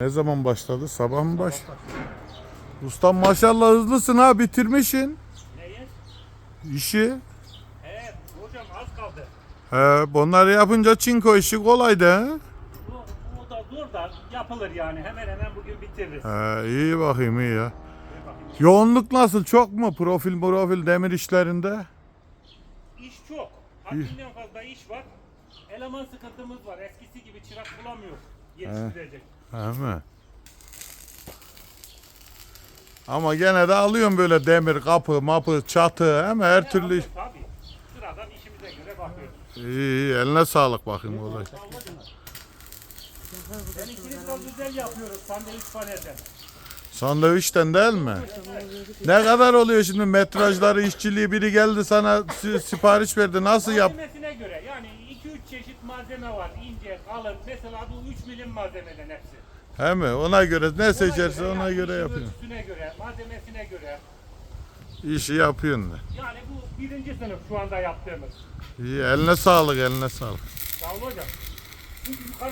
Ne zaman başladı? Sabah mı baş? Ustam maşallah hızlısın ha bitirmişsin Neye? işi. He hocam az kaldı. He, bunları yapınca çinko işi kolaydı he. O, o da zor da yapılır yani. Hemen hemen bugün bitiririz. He, iyi bakayım iyi ya. Bakayım. Yoğunluk nasıl? Çok mu? Profil profil demir işlerinde? İş çok. Haddinden fazla iş var. Eleman sıkıntımız var. Eskisi gibi çırak bulamıyoruz. Yetiştirecek. He mi? Ama gene de alıyorum böyle demir, kapı, mapı, çatı hem her türlü. alıyoruz Tabii. Sıradan işimize göre bakıyoruz. İyi, iyi eline sağlık bakayım olay. Ben ikiniz de güzel yapıyoruz. Sandviç panelden. Sandviçten değil mi? Ne kadar oluyor şimdi metrajları, işçiliği biri geldi sana si- sipariş verdi. Nasıl yap? Malzemesine göre yani 2-3 çeşit malzeme var. İnce, kalın. Mesela bu 3 milim malzemeden hepsi. He mi? Ona göre ne seçerse yani ona göre işin yapıyorsun. Ölçüsüne göre, malzemesine göre. İşi yapıyorsun. Yani bu birinci sınıf şu anda yaptığımız. İyi, eline sağlık, eline sağlık. Sağ olun hocam. Çünkü yukarıda